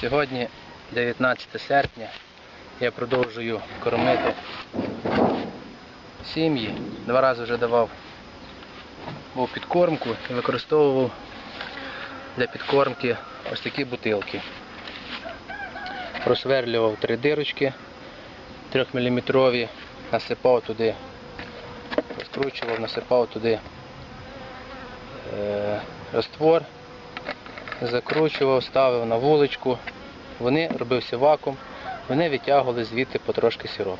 Сьогодні 19 серпня. Я продовжую кормити сім'ї. Два рази вже давав був підкормку і використовував для підкормки ось такі бутилки. Просверлював три дирочки 3 мм, насипав туди, розкручував, насипав туди е, раствор, закручував, ставив на вуличку. Вони робився вакуум, вони витягували звідти потрошки сироп.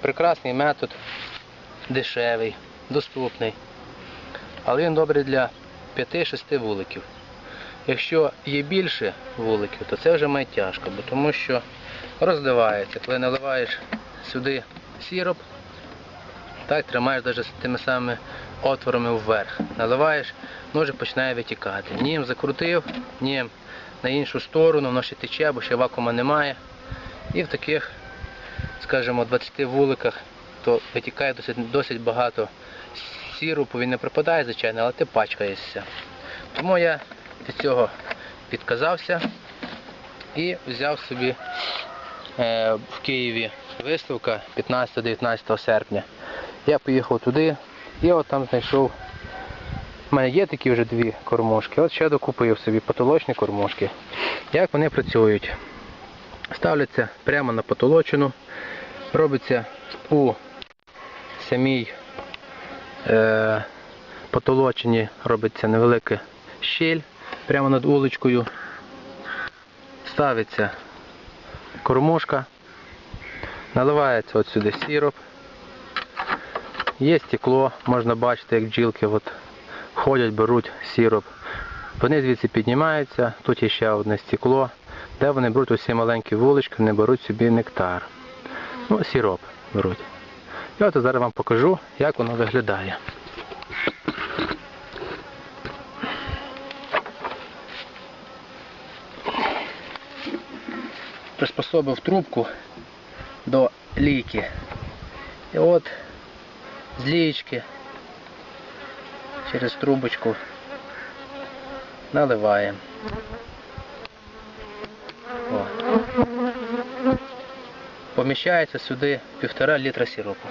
Прекрасний метод, дешевий, доступний. Але він добрий для 5-6 вуликів. Якщо є більше вуликів, то це вже має тяжко, бо тому що розливається. Коли наливаєш сюди сироп, так тримаєш навіть тими самими отворами вверх. Наливаєш, вже починає витікати. Нім закрутив, нім на іншу сторону, воно ще тече, бо ще вакуума немає. І в таких, скажімо, 20 вуликах то витікає досить, досить багато сіропу, він не пропадає, звичайно, але ти пачкаєшся. Тому я від цього відказався і взяв собі е, в Києві виставка 15-19 серпня. Я поїхав туди і от там знайшов. У мене є такі вже дві кормушки. От ще докупив собі потолочні кормушки. Як вони працюють? Ставляться прямо на потолочину, робиться у самій е, потолочині робиться невелика щель прямо над уличкою. Ставиться кормушка, наливається от сюди сироп. Є стекло, можна бачити, як бджілки от ходять, беруть сироп. Вони звідси піднімаються, тут є ще одне стекло, де вони беруть усі маленькі вулички, вони беруть собі нектар. Ну, сироп беруть. І от зараз вам покажу, як воно виглядає. Приспособив трубку до лійки. І от з через трубочку наливаємо. О. Поміщається сюди півтора літра сиропу.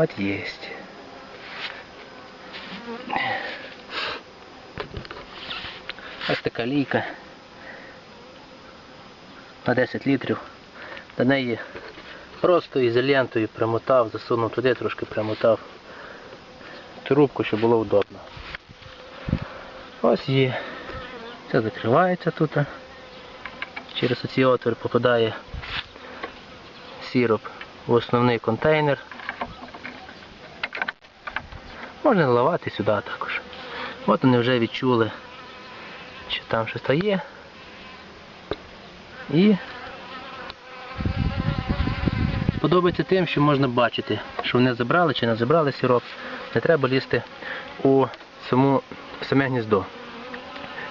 Вот есть. Ось така лійка на 10 літрів. До неї просто ізолентою примотав, засунув туди, трошки примотав трубку, щоб було удобно. Ось є. Це закривається тут. Через оці отвір попадає сироп в основний контейнер. Можна наливати сюди також. От вони вже відчули, що там щось та є. І подобається тим, що можна бачити, що вони забрали чи не забрали сироп. Не треба лізти у саму, саме гніздо.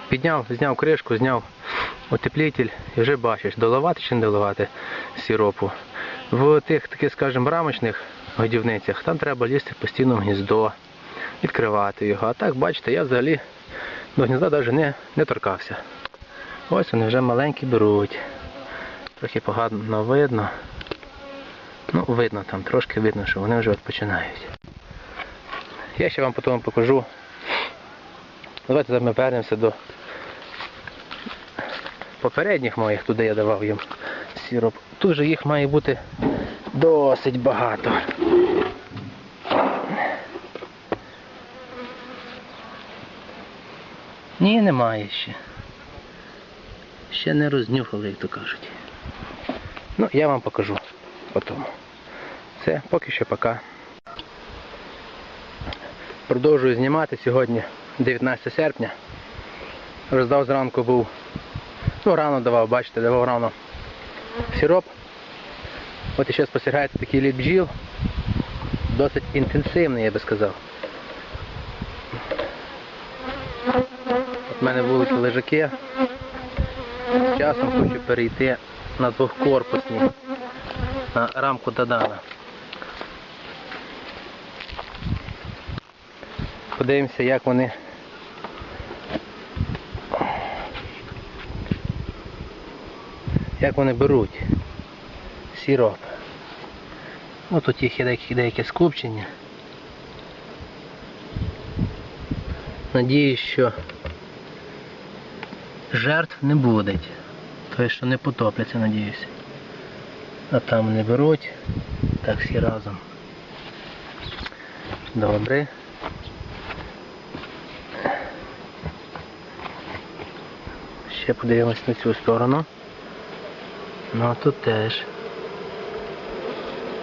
Підняв, зняв кришку, зняв утеплитель і вже бачиш, доливати чи не доливати сиропу. В тих таких, скажімо, рамочних годівницях там треба лізти постійно в гніздо, відкривати його. А так, бачите, я взагалі до гнізда навіть не, не торкався. Ось вони вже маленькі беруть. Трохи погано видно. Ну, видно там, трошки видно, що вони вже починають. Я ще вам потім покажу. Давайте ми повернемося до попередніх моїх, туди я давав їм сироп. Тут же їх має бути досить багато. Ні, немає ще. Ще не рознюхали, як то кажуть. Ну, я вам покажу потім. Все, поки що пока. Продовжую знімати сьогодні 19 серпня. Роздав зранку був. Ну, рано давав, бачите, давав рано сироп. От і ще спостерігається такий лід бджіл. Досить інтенсивний, я би сказав. У мене вулики лежаки. Часом хочу перейти на двохкорпусні, на рамку Дадана. Подивимося, як вони як вони беруть сіроп. Ну тут їх є деякі, деяке скупчення. Надіюсь, що жертв не буде. Тобто, що не потопляться, надіюсь. А там не беруть. Так всі разом. Добре. Ще подивимось на цю сторону. Ну а тут теж.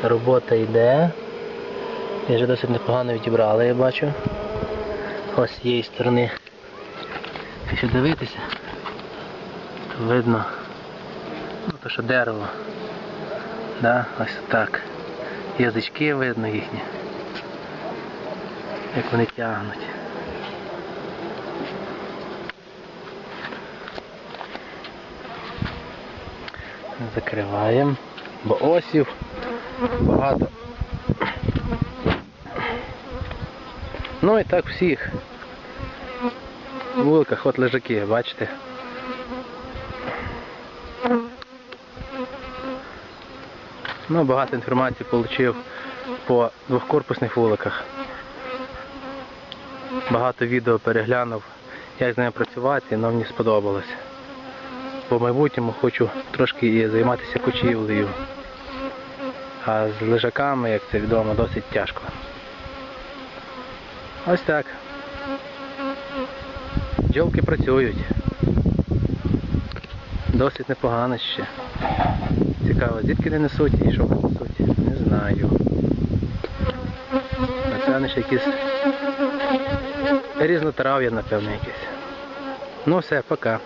Робота йде. І вже досить непогано відібрали, я бачу. Ось з цієї сторони. Якщо дивитися, видно, ну то що дерево. Да? Ось так. Язички видно їхні. Як вони тягнуть. Закриваємо, бо осів багато. Ну і так всіх. В вуликах от лежаки, бачите. Ну, багато інформації отримав по двохкорпусних вуликах. Багато відео переглянув, як з ними працювати, але мені сподобалось. По майбутньому хочу трошки і займатися кочівлею. А з лежаками, як це відомо, досить тяжко. Ось так. Бджолки працюють. Досить непогано ще. Цікаво, звідки не несуть і що вони несуть? Не знаю. Напевно, ще якісь різнотрав'я, напевно, якесь. Ну все, пока.